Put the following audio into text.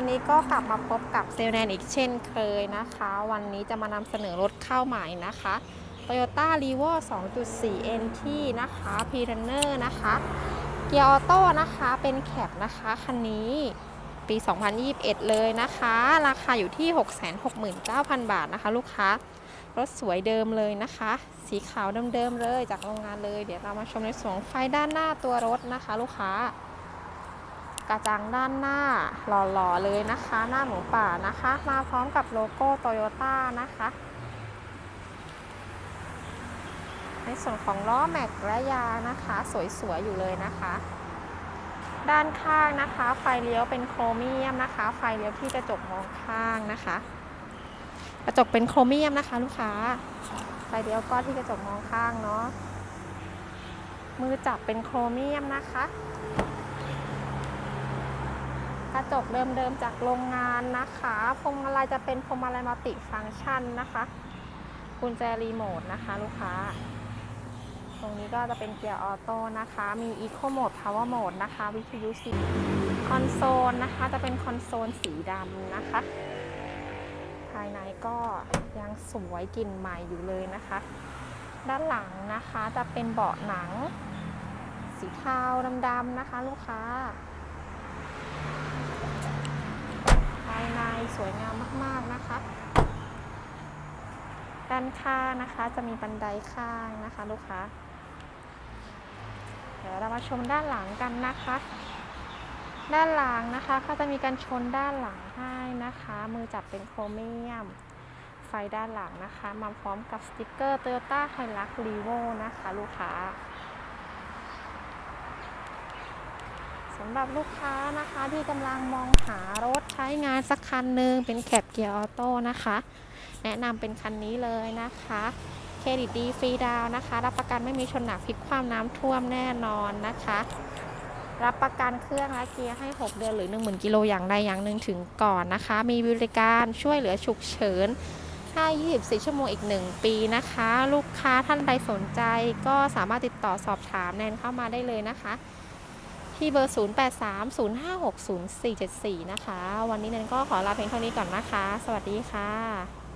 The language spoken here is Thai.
วันนี้ก็กลับมาพบกับเซลแนนอีกเช่นเคยนะคะ วันนี้จะมานำเสนอรถเข้าใหม่นะคะ Toyota r e v o 2.4 NT นะคะ p r u n n e r นะคะ เกียร์ออโต้นะคะเป็นแคปนะคะคันนี้ปี 2021 เลยนะคะ ราคาอยู่ที่ 669,000 บาทนะคะ ลูกค้ารถสวยเดิมเลยนะคะ สีขาวเดิมๆเลยจากโรงงานเลย เดี๋ยวเรามาชมในส่วนของไฟด้านหน้าตัวรถนะคะ ลูกค้า กระจังด้านหน้าหล่อๆเลยนะคะ หน้าหมูป่านะคะ มาพร้อมกับโลโก้โตโยต้านะคะ ในส่วนของล้อแม็กและยานะคะ สวยๆอยู่เลยนะคะ ด้านข้างนะคะ ไฟเลี้ยวเป็นโครเมียมนะคะ ไฟเลี้ยวที่กระจกมองข้างนะคะ กระจกเป็นโครเมียมนะคะ ลูกค้า ไฟเลี้ยวก็ที่กระจกมองข้างเนาะมือจับเป็นโครเมียมนะคะ ระจกเดิมๆจากโรงงานนะคะพวงมาลัยจะเป็นพวงมาลัยมัลติฟังก์ชันนะคะกุญแจรีโมทนะคะ ลูกค้า ตรงนี้ก็จะเป็นเกียร์ออโต้นะคะ มี Eco Mode Power Mode นะคะ วิทยุสีคอนโซลนะคะจะเป็นคอนโซลสีดำนะคะ ภายในก็ยังสวยกลิ่นใหม่อยู่เลยนะคะ ด้านหลังนะคะจะเป็นเบาะหนัง สีเทาดำๆนะคะ ลูกค้า ภายในสวยงา มากๆนะคะ ด้านข้างนะคะจะมีบันไดข้างนะคะลูกค้า เดี๋ยวเรามาชมด้านหลังกันนะคะ ด้านหลังนะคะก็จะมีการชนด้านหลังให้นะคะ มือจับเป็นโครเมียม ไฟด้านหลังนะคะ มาพร้อมกับสติกเกอร์ Toyota Hilux Revo นะคะ ลูกค้า สำหรับลูกค้านะคะที่กำลังมองหารถใช้งานสักคันหนึ่งเป็นแคปเกียร์ออโต้นะคะ แนะนำเป็นคันนี้เลยนะคะเครดิตดีฟรีดาวนะคะ รับประกันไม่มีชนหนักพลิกความน้ำท่วมแน่นอนนะคะ รับประกันเครื่องและเกียร์ให้ 6 เดือนหรือ 10,000 กิโลอย่างใดอย่างหนึ่งถึงก่อนนะคะ มีบริการช่วยเหลือฉุกเฉินให้24 ชั่วโมงอีก 1 ปีนะคะ ลูกค้าท่านใดสนใจก็สามารถติดต่อสอบถามแนนเข้ามาได้เลยนะคะ ที่เบอร์ 0830560474 นะคะ วันนี้นั้นก็ขอลาเพียงเท่านี้ก่อนนะคะ สวัสดีค่ะ